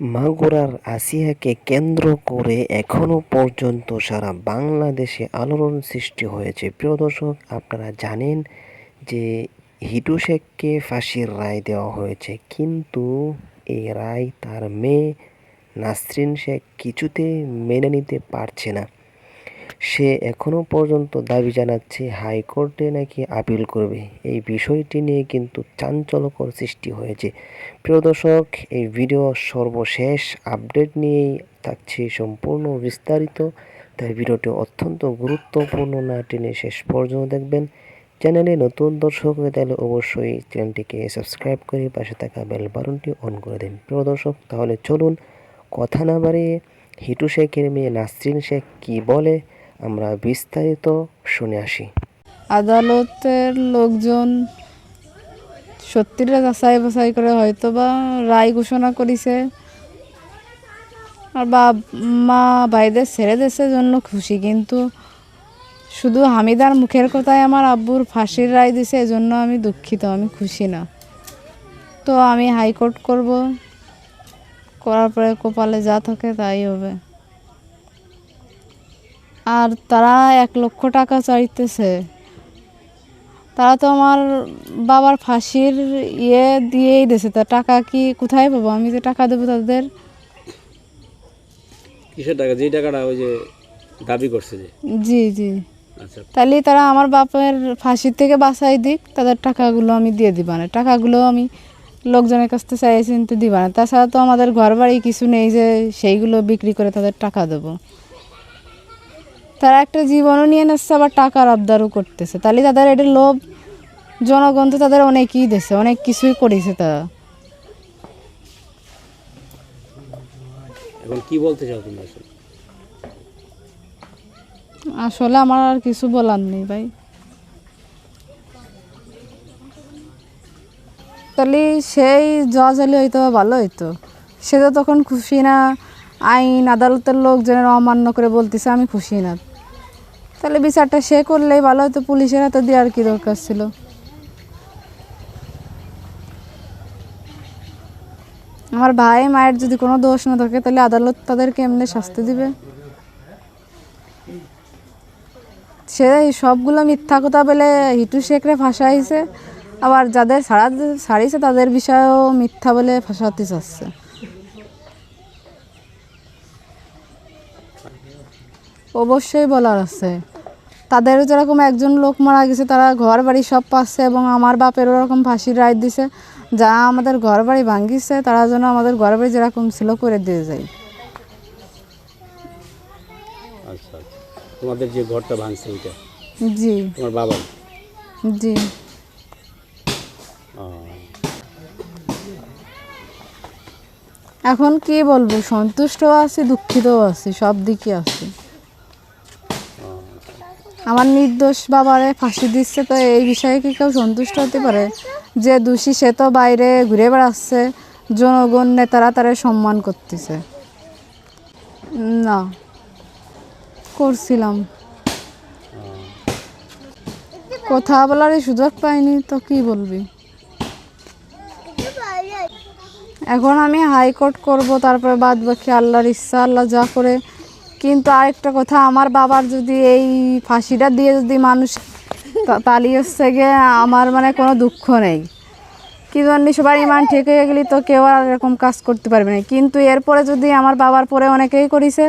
মাগুরার আসিয়াকে কেন্দ্র করে এখনও পর্যন্ত সারা বাংলাদেশে আলোড়ন সৃষ্টি হয়েছে। প্রিয় দর্শক, আপনারা জানেন যে হিটু শেখকে ফাঁসির রায় দেওয়া হয়েছে, কিন্তু এই রায় তার মেয়ে নাসরিন শেখ কিছুতে মেনে নিতে পারছে না। সে এখনও পর্যন্ত দাবি জানাচ্ছে হাইকোর্টে নাকি আপিল করবে। এই বিষয়টি নিয়ে কিন্তু চাঞ্চল্যকর সৃষ্টি হয়েছে। প্রিয় দর্শক, এই ভিডিও সর্বশেষ আপডেট নিয়েই থাকছে সম্পূর্ণ বিস্তারিত। তাই ভিডিওটি অত্যন্ত গুরুত্বপূর্ণ না টেনে শেষ পর্যন্ত দেখবেন। চ্যানেলে নতুন দর্শক হয়ে তাহলে অবশ্যই চ্যানেলটিকে সাবস্ক্রাইব করে পাশে থাকা বেল বাটনটি অন করে দিন। প্রিয় দর্শক, তাহলে চলুন কথা না বাড়িয়ে হিটু শেখের মেয়ে নাসরিন শেখ কী বলে? আমরা বিস্তারিত শুনে আসি। আদালতের লোকজন সত্যিটা যাচাই বাছাই করে হয়তো বা রায় ঘোষণা করেছে। আর বা মা ভাইদের ছেড়ে দেশের জন্য খুশি, কিন্তু শুধু হামিদার মুখের কথায় আমার আব্বুর ফাঁসির রায় দিছে, এজন্য আমি দুঃখিত, আমি খুশি না। তো আমি হাইকোর্ট করব, করার পরে কপালে যা থাকে তাই হবে। আর তারা এক লক্ষ টাকা চাইতেছে। তারা তো আমার বাবার ফাঁসির ইয়ে দিয়েই দিয়েছে। তা টাকা কি কোথায় পাবো? আমি যে টাকা দেবো তাদের? কিসের টাকা? যেই টাকাটা ওই যে দাবি করছে যে। জি জি। আচ্ছা। তাহলে তারা আমার বাপের ফাঁসির থেকে বাঁচাই দিক। তাদের টাকাগুলো আমি দিয়ে দিবা না। টাকাগুলো আমি লোকজনের কাছ থেকে চাইছি কিন্তু দিবা না। তাছাড়া তো আমাদের ঘর বাড়ি কিছু নেই যে সেইগুলো বিক্রি করে তাদের টাকা দেবো। তারা একটা জীবনও নিয়ে নিচ্ছে আবার টাকার আবদারও করতেছে। তাহলে তাদের এটা লোভ জনগণ তো তাদের অনেকই দিছে অনেক কিছুই করেছে তারা। এখন কি বলতে চাও তুমি আসলে? আসলে আমার আর কিছু বলার নেই ভাই। তাহলে সেই জজ হলে হয়তো ভালো হইতো। সে তো তখন খুশি না আইন, আদালতের লোকজনের অমান্য করে বলতেছে, আমি খুশি না। তাহলে বিচারটা সে করলেই ভালো হতো পুলিশের হাতে দেওয়ার কি দরকার ছিল? আমার ভাই, মায়ের যদি কোনো দোষ না থাকে, তাহলে আদালত তাদেরকে এমনি শাস্তি দিবে? সে সবগুলো মিথ্যা কথা বলে হিটু শেখরে ফাঁসাইছে, আবার যাদের ছাড়া ছাড়িয়েছে তাদের বিষয়েও মিথ্যা বলে ফাঁসাতে চাচ্ছে। অবশ্যই বলার আছে। তাদের যেরকম একজন লোক মারা গেছে তারা ঘর বাড়ি সব পাচ্ছে এবং আমার বাপের ওরকম ফাঁসির রায় দিছে। যা আমাদের ঘর বাড়ি ভাঙ্গিছে তারা যেন আমাদের ঘর বাড়ি যেরকম ছিল করে দিয়ে যায়। আচ্ছা আচ্ছা। তোমাদের যে ঘরটা ভাঙছে ওইটা? জি। তোমার বাবা জি। এখন কি বলব? সন্তুষ্ট আছি দুঃখিতও আছি সব দিকে আছি। আমার নির্দোষ বাবারে ফাঁসি দিচ্ছে, তো এই বিষয়ে কি কেউ সন্তুষ্ট হতে পারে? যে দোষী সে তো বাইরে ঘুরে বেড়াচ্ছে, জনগণ নেতারা তারা সম্মান করতেছে। না, করছিলাম। কথা বলারই সুযোগ পাইনি, তো কি বলবি? এখন আমি হাইকোর্ট করব, তারপরে বাদ বাকি আল্লাহর ইচ্ছা, আল্লাহ যা করে কিন্তু আরেকটা কথা আমার বাবার যদি এই ফাঁসিটা দিয়ে যদি মানুষ পালিয়ে হচ্ছে গিয়ে আমার মানে কোনো দুঃখ নেই। কি জন্য সবার ইমান ঠিক হয়ে গেলে তো কেউ আর এরকম কাজ করতে পারবে না। কিন্তু এরপরে যদি আমার বাবার পরে অনেকেই করেছে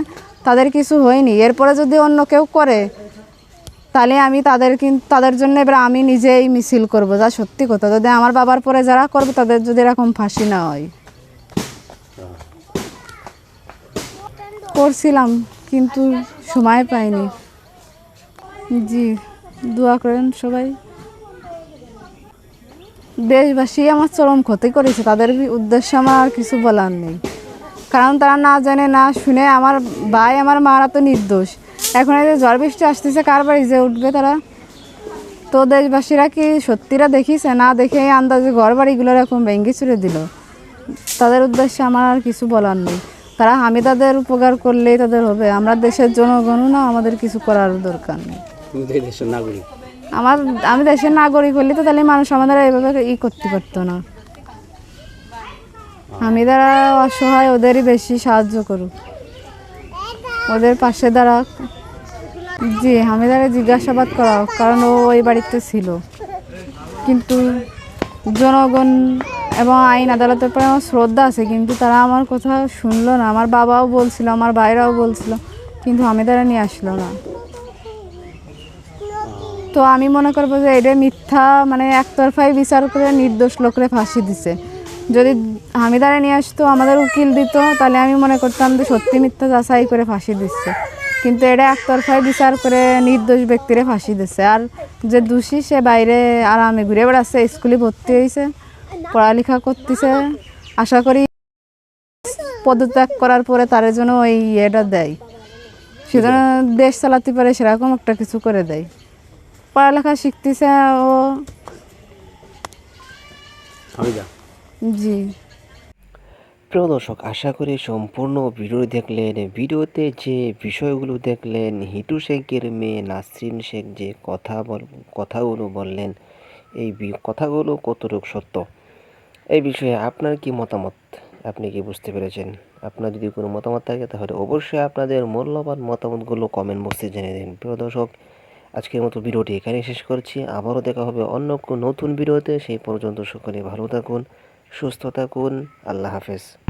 তাদের কিছু হয়নি। এরপরে যদি অন্য কেউ করে তাহলে আমি তাদের কিন্তু তাদের জন্য এবার আমি নিজেই মিছিল করব। যা সত্যি কথা যদি আমার বাবার পরে যারা করবে তাদের যদি এরকম ফাঁসি না হয়। করছিলাম। কিন্তু সময় পাইনি। জি, দোয়া করেন সবাই। দেশবাসী আমার চরম ক্ষতি করেছে, তাদের উদ্দেশ্যে আমার আর কিছু বলার নেই। কারণ তারা না জানে, না শুনে আমার ভাই, আমার মারা তো নির্দোষ। এখন এই যে ঝড় বৃষ্টি আসতেছে, কার বাড়ি যে উঠবে তারা? তো দেশবাসীরা কি সত্যিরা দেখিছে? না দেখে আন্দাজে ঘর বাড়িগুলো এরকম ভেঙ্গে চুরে দিল? তাদের উদ্দেশ্যে আমার আর কিছু বলার নেই। তারা হামিদাদের উপকার করলেই তাদের হবে। আমরা দেশের জনগণও না আমাদের কিছু করার দরকার নেই। দেশের নাগরিক। আমার আমি দেশের নাগরিক হলে তো তাহলে মানুষ আমাদের এইভাবে ই করতে পারতো না। আমি যারা অসহায় ওদেরই বেশি সাহায্য করুক। ওদের পাশে দাঁড়াক জি আমি তারা জিজ্ঞাসাবাদ করা কারণ ও ওই বাড়িতে ছিল। কিন্তু জনগণ এবং আইন আদালতের পরে আমার শ্রদ্ধা আছে, কিন্তু তারা আমার কথা শুনলো না। আমার বাবাও বলছিল, আমার ভাইরাও বলছিল, কিন্তু আমি তারা নিয়ে আসলো না। তো আমি মনে করব যে এটা মিথ্যা মানে একতরফাই বিচার করে নির্দোষ লোকরে ফাঁসি দিছে। যদি হামিদারে নিয়ে আসতো, আমাদের উকিল দিত, তাহলে আমি মনে করতাম যে সত্যি মিথ্যা যাচাই করে ফাঁসি দিচ্ছে। কিন্তু এটা একতরফাই বিচার করে নির্দোষ ব্যক্তিরে ফাঁসি দিচ্ছে আর যে দোষী, সে বাইরে আরামে ঘুরে বেড়াচ্ছে, স্কুলে ভর্তি হয়েছে। পড়ালেখা করতেছে। আশা করি পদত্যাগ করার পরে তার জন্য ওই ইয়েটা দেয়। সেজন্য দেশ চালাতে পারে সেরকম একটা কিছু করে দেয়। পড়ালেখা শিখতেছে ও। জি। প্রিয় দর্শক আশা করি সম্পূর্ণ ভিডিও দেখলেন। ভিডিওতে যে বিষয়গুলো দেখলেন হিটু শেখের মেয়ে নাসরিন শেখ যে কথা বল কথাগুলো বললেন এই কথাগুলো কতটুকু সত্য? এই বিষয়ে আপনার কি মতামত? আপনি কি বুঝতে পেরেছেন? আপনার যদি কোনো মতামত থাকে, তাহলে অবশ্যই আপনাদের মূল্যবান মতামতগুলো কমেন্ট বক্সে জেনে দিন। প্রিয় দর্শক, আজকের মতো ভিডিওটি এখানেই শেষ করছি। আবারও দেখা হবে অন্য কোনো নতুন ভিডিওতে। সেই পর্যন্ত সকলে ভালো থাকুন, সুস্থ থাকুন। আল্লাহ হাফেজ।